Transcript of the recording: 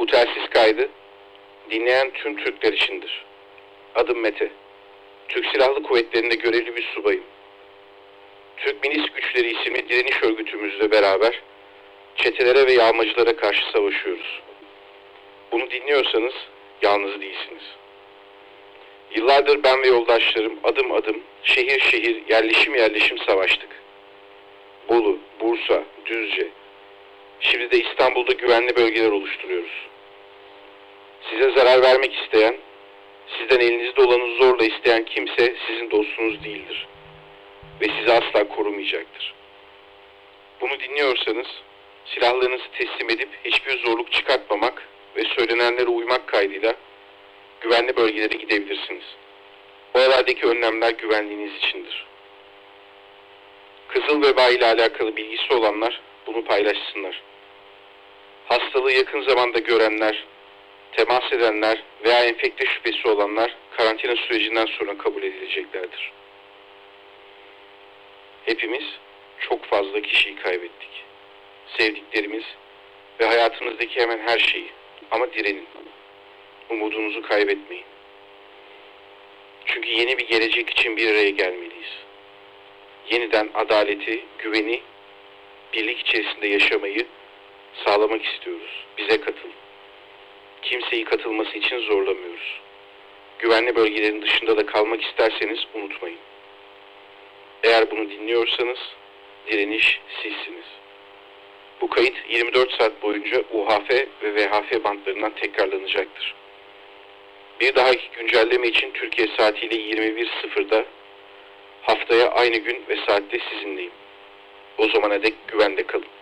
Bu telsiz kaydı dinleyen tüm Türkler içindir. Adım Mete. Türk Silahlı Kuvvetleri'nde görevli bir subayım. Türk Milis Güçleri isimli direniş örgütümüzle beraber çetelere ve yağmacılara karşı savaşıyoruz. Bunu dinliyorsanız yalnız değilsiniz. Yıllardır ben ve yoldaşlarım adım adım şehir şehir yerleşim yerleşim savaştık. Bolu, Bursa, Düzce. Şimdi de İstanbul'da güvenli bölgeler oluşturuyoruz. Size zarar vermek isteyen, sizden elinizde olanı zorla isteyen kimse sizin dostunuz değildir. Ve sizi asla korumayacaktır. Bunu dinliyorsanız silahlarınızı teslim edip hiçbir zorluk çıkartmamak ve söylenenlere uymak kaydıyla güvenli bölgelere gidebilirsiniz. Oralardaki önlemler güvenliğiniz içindir. Kızıl veba ile alakalı bilgisi olanlar bunu paylaşsınlar. Hastalığı yakın zamanda görenler, temas edenler veya enfekte şüphesi olanlar karantina sürecinden sonra kabul edileceklerdir. Hepimiz çok fazla kişiyi kaybettik. Sevdiklerimiz ve hayatınızdaki hemen her şeyi. Ama direnin. Umudunuzu kaybetmeyin. Çünkü yeni bir gelecek için bir araya gelmeliyiz. Yeniden adaleti, güveni, birlik içerisinde yaşamayı sağlamak istiyoruz. Bize katılın. Kimseyi katılması için zorlamıyoruz. Güvenli bölgelerin dışında da kalmak isterseniz unutmayın. Eğer bunu dinliyorsanız direniş sizsiniz. Bu kayıt 24 saat boyunca UHF ve VHF bantlarından tekrarlanacaktır. Bir dahaki güncelleme için Türkiye saatiyle 21.00'da haftaya aynı gün ve saatte sizinleyim. O zamana dek güvende kalın.